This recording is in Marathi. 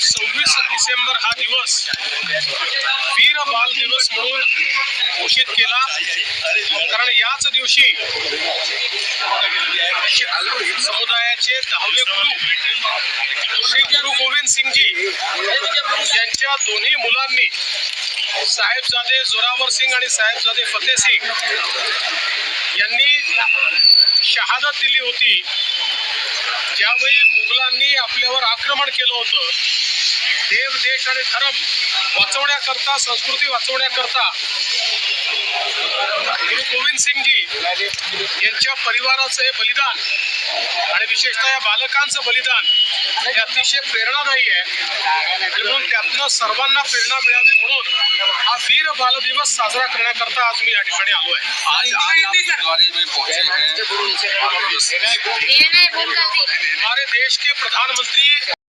सव्वीस डिसेंबर हा दिवस वीर बाल दिवस म्हणून घोषित केला. कारण याच दिवशी समुदायाचे दहावे गुरु श्री गुरु गोविंद सिंगजी यांच्या दोन्ही मुलांनी साहेबजादे जोरावर सिंग आणि साहेबजादे फतेह सिंग यांनी शहादत दिली होती. ज्यावेळी मुघलांनी आपल्यावर आक्रमण केलं होतं देव देश आणि धर्म वाचवण्याकरता संस्कृती वाचवण्याकरता गुरु गोविंद सिंगजी यांच्या परिवाराचं हे बलिदान आणि विशेषतः या बालकांचं बलिदान हे अतिशय प्रेरणादायी आहे. आणि म्हणून त्यातनं सर्वांना प्रेरणा मिळावी म्हणून हा वीर बाल दिवस साजरा करण्याकरता आज मी या ठिकाणी आलो आहे हैं हमारे देश के प्रधानमंत्री